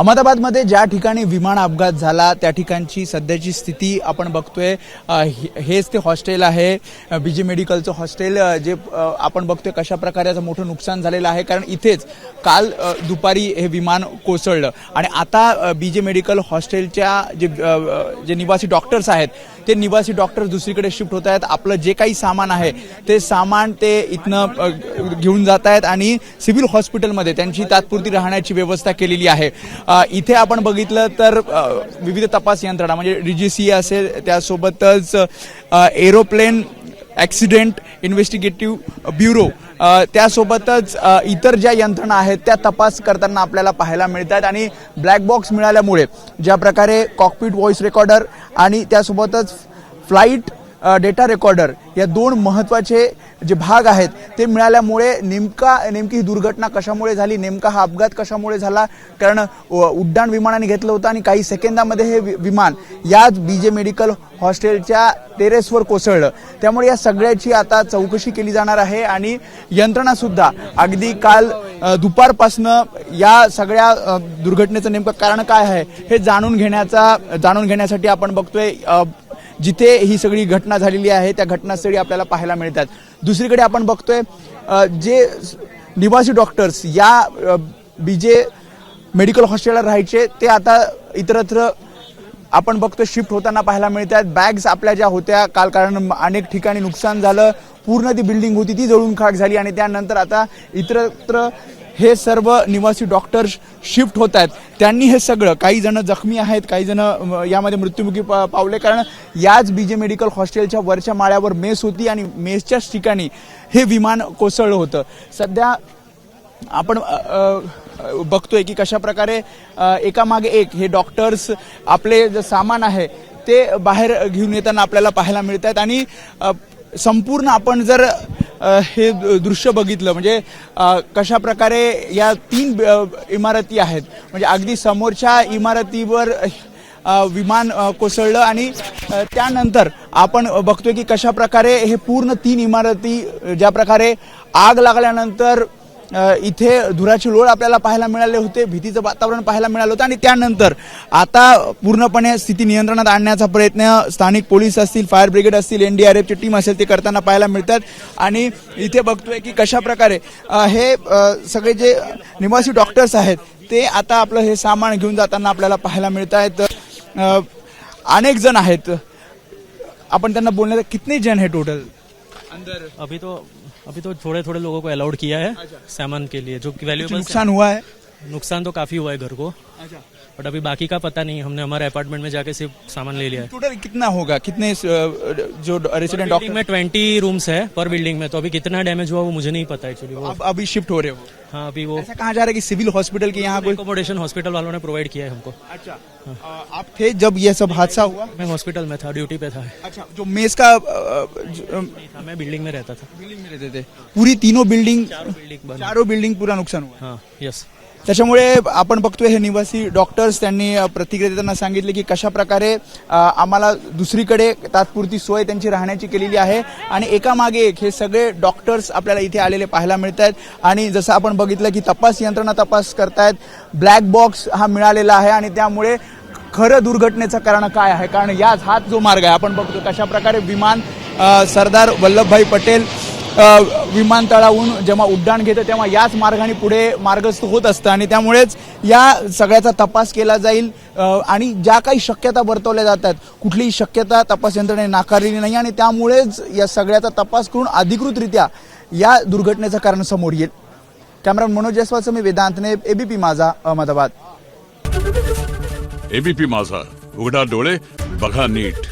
अहमदाबादमध्ये ज्या ठिकाणी विमान अपघात झाला त्या ठिकाणची सध्याची स्थिती आपण बघतोय. हे- हेच ते हॉस्टेल आहे. बी जे मेडिकलचं हॉस्टेल जे आपण बघतोय कशा प्रकारे याचं मोठं नुकसान झालेलं आहे. कारण इथेच काल दुपारी हे विमान कोसळलं. आणि आता बी जे मेडिकल हॉस्टेलच्या जे जे निवासी डॉक्टर्स आहेत ते निवासी डॉक्टर दुसरीकडे शिफ्ट होत आहेत. आपलं जे काही सामान आहे ते सामान ते इथनं घेऊन जात आहेत आणि सिव्हिल हॉस्पिटलमध्ये त्यांची तात्पुरती राहण्याची व्यवस्था केलेली आहे. इथे आपण बघितलं तर विविध तपास यंत्रणा म्हणजे डीजीसी असेल त्यासोबतच एरोप्लेन ॲक्सिडेंट इन्व्हेस्टिगेटिव्ह ब्युरो त्यासोबतच इतर ज्या यंत्रणा आहेत त्या तपास करताना आपल्याला पाहायला मिळतात आणि ब्लॅक बॉक्स मिळाल्यामुळे ज्या प्रकारे कॉकपिट व्हॉइस रेकॉर्डर आणि त्यासोबतच फ्लाईट डेटा रेकॉर्डर या दोन महत्त्वाचे जे भाग आहेत ते मिळाल्यामुळे नेमका नेमकी ही दुर्घटना कशामुळे झाली नेमका हा अपघात कशामुळे झाला? कारण उड्डाण विमानाने घेतलं होतं आणि काही सेकंदामध्ये हे वि- विमान याच बी जे मेडिकल हॉस्टेलच्या टेरेसवर कोसळलं. त्यामुळे या सगळ्याची आता चौकशी केली जाणार आहे आणि यंत्रणासुद्धा अगदी काल दुपारपासनं या सगळ्या दुर्घटनेचं नेमकं कारण काय आहे हे जाणून घेण्याचा जाणून घेण्यासाठी आपण बघतोय. जिथे ही सगळी घटना झालेली आहे त्या घटनास्थळी आपल्याला पाहायला मिळतात. दुसरीकडे आपण बघतोय जे निवासी डॉक्टर्स या बी जे मेडिकल हॉस्टेलला राहायचे ते आता इतरत्र आपण बघतो शिफ्ट होताना पाहायला मिळतात. बॅग्स आपल्या ज्या होत्या काल कारण अनेक ठिकाणी नुकसान झालं पूर्ण ती बिल्डिंग होती ती जळून खाक झाली आणि त्यानंतर आता इतरत्र हे सर्व निवासी डॉक्टर्स शिफ्ट होत आहेत. त्यांनी हे सगळं काही जण जखमी आहेत काही जण यामध्ये मृत्युमुखी पा- पावले कारण याच बी जे मेडिकल हॉस्टेलच्या वरच्या माळ्यावर मेस होती आणि मेसच्याच ठिकाणी हे विमान कोसळलं होतं. सध्या आपण बघतोय की कशा प्रकारे एकामागे एक हे डॉक्टर्स आपले जे सामान आहे ते बाहेर घेऊन येताना आपल्याला पाहायला मिळत आहेत आणि संपूर्ण आपण जर हे दृश्य बघितलं. म्हणजे कशा प्रकारे या तीन इमारती आहेत. म्हणजे अगदी समोरच्या इमारतीवर विमान कोसळलं आणि त्यानंतर आपण बघतोय की कशा प्रकारे हे पूर्ण तीन इमारती ज्या प्रकारे आग लागल्यानंतर इथे धुराची लोळ आपल्याला पाहायला मिळाले होते भीतीचं वातावरण पाहायला मिळालं होतं आणि त्यानंतर आता पूर्णपणे स्थिती नियंत्रणात आणण्याचा प्रयत्न स्थानिक पोलीस असतील फायर ब्रिगेड असतील एनडीआरएफची टीम असेल ते करताना पाहायला मिळतात. आणि इथे बघतोय की कशा प्रकारे हे सगळे जे निवासी डॉक्टर्स आहेत ते आता आपलं हे सामान घेऊन जाताना आपल्याला पाहायला मिळत आहेत अनेक जण आहेत. आपण त्यांना बोलण्यात कितने जण हे टोटल अंदर। अभी तो अभी तो थोड़े थोड़े लोगों को अलाउड किया है सामान के लिए जो कि वैल्यूएबल नुकसान हुआ है? नुकसान तो काफ़ी हुआ है घर को। अच्छा। बट अभी बाकी का पता नहीं हमने हमारे अपार्टमेंट में जाके सिर्फ़ सामान ले लिया है। टोटल कितना होगा? कितने जो रेसिडेंट डॉक्टर में ट्वेंटी रूम्स है पर बिल्डिंग में तो अभी कितना डैमेज हुआ वो मुझे नहीं पता एक्चुअली वो। अब अभी शिफ्ट हो रहे हो। हाँ अभी वो ऐसा कहा जा रहा है कि सिविल हॉस्पिटल के यहाँ कोई एकोमोडेशन हॉस्पिटल वालों ने प्रोवाइड किया है हमको। अच्छा। अ, आप थे जब ये सब हादसा हुआ? मैं हॉस्पिटल में था ड्यूटी पे था। अच्छा जो मेस का था मैं बिल्डिंग में रहता था। बिल्डिंग में रहते थे। पूरी तीनों बिल्डिंग बिल्डिंग चारों बिल्डिंग पूरा नुकसान हुआ। हाँ यस त्याच्यामुळे आपण बघतोय हे निवासी डॉक्टर्स त्यांनी प्रतिक्रिया देताना सांगितले की कशा प्रकारे आम्हाला दुसरीकडे तात्पुरती सोय त्यांची राहण्याची केलेली आहे. आणि एकामागे एक हे सगळे डॉक्टर्स आपल्याला इथे आलेले पाहायला मिळत आहेत आणि जसं आपण बघितलं की तपास यंत्रणा तपास करतायत ब्लॅक बॉक्स हा मिळालेला आहे. आणि त्यामुळे खरं दुर्घटनेचं कारण काय आहे? कारण याच हाच जो मार्ग आहे आपण बघतो कशा प्रकारे विमान सरदार वल्लभभाई पटेल विमानतळाहून जेव्हा उड्डाण घेतं तेव्हा याच मार्गाने पुढे मार्गस्थ होत असतं आणि त्यामुळेच या सगळ्याचा तपास केला जाईल. आणि ज्या काही शक्यता वर्तवल्या जातात कुठलीही शक्यता तपास यंत्रणेने नाकारलेली नाही आणि त्यामुळेच या सगळ्याचा तपास करून अधिकृतरित्या या दुर्घटनेचं कारण समोर येईल. कॅमेरामन मनोज जयस्वालचं मी वेदांतने एबीपी माझा अहमदाबाद. एबीपी माझा. उघडा डोळे बघा नीट.